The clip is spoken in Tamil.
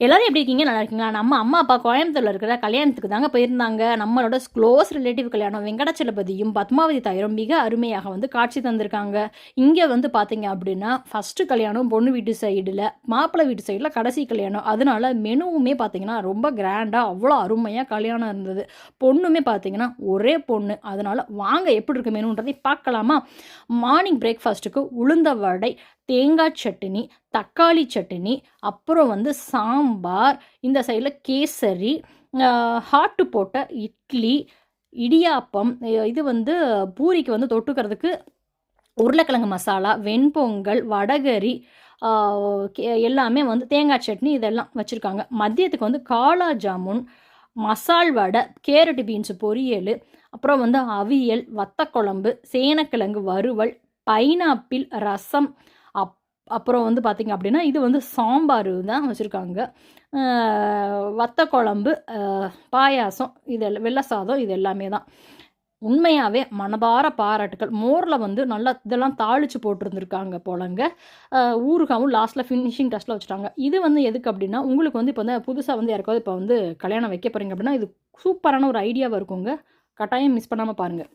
எல்லோரும் எப்படி இருக்கீங்க? நல்லா இருக்கீங்களா? நம்ம அம்மா அப்பா கோயம்புத்தூரில் இருக்கிற கல்யாணத்துக்கு தாங்க போயிருந்தாங்க. நம்மளோட க்ளோஸ் ரிலேட்டிவ் கல்யாணம். வெங்கடச்சலபதியும் பத்மாவதி தாயரும் மிக அருமையாக வந்து காட்சி தந்திருக்காங்க. இங்கே வந்து பார்த்தீங்க அப்படின்னா ஃபஸ்ட்டு கல்யாணம் பொண்ணு வீட்டு சைடில் மாப்பிள்ளை வீட்டு சைடில் கடைசி கல்யாணம். அதனால மெனுவுமே பார்த்தீங்கன்னா ரொம்ப கிராண்டாக அவ்வளோ அருமையாக கல்யாணம் இருந்தது. பொண்ணுமே பார்த்தீங்கன்னா ஒரே பொண்ணு. அதனால் வாங்க எப்படி இருக்கு மெனுன்றதை பார்க்கலாமா? மார்னிங் பிரேக்ஃபாஸ்ட்டுக்கு உளுந்த வடை தேங்காய் சட்னி தக்காளி சட்னி அப்புறம் வந்து சாம்பார் இந்த சைடில் கேசரி ஹாட்டு போட்ட இட்லி இடியாப்பம் இது வந்து பூரிக்கு வந்து தொட்டுக்கிறதுக்கு உருளைக்கிழங்கு மசாலா வெண்பொங்கல் வடகரி கே- எல்லாமே வந்து தேங்காய் சட்னி இதெல்லாம் வச்சுருக்காங்க. மதியத்துக்கு வந்து காளா ஜாமுன் மசால் வடை கேரட் பீன்ஸ் பொரியல் அப்புறம் வந்து அவியல் வத்தக்குழம்பு சேனக்கிழங்கு வறுவல் பைனாப்பிள் ரசம் அப்புறம் வந்து பார்த்திங்க அப்படின்னா இது வந்து சாம்பார் தான் வச்சுருக்காங்க. வத்த குழம்பு பாயாசம் இது வெள்ளை சாதம் இது எல்லாமே தான். உண்மையாகவே மனதார பாராட்டுக்கள். மோரில் வந்து நல்லா இதெல்லாம் தாளித்து போட்டிருந்துருக்காங்க போலங்க. ஊருகாவும் லாஸ்ட்டில் ஃபினிஷிங் டஸ்ட்டில் வச்சுட்டாங்க. இது வந்து எதுக்கு அப்படின்னா உங்களுக்கு வந்து இப்போ வந்து புதுசாக வந்து யாருக்காவது இப்போ வந்து கல்யாணம் வைக்க போகிறீங்க அப்படின்னா இது சூப்பரான ஒரு ஐடியாவாக இருக்குங்க. கட்டாயம் மிஸ் பண்ணாமல் பாருங்கள்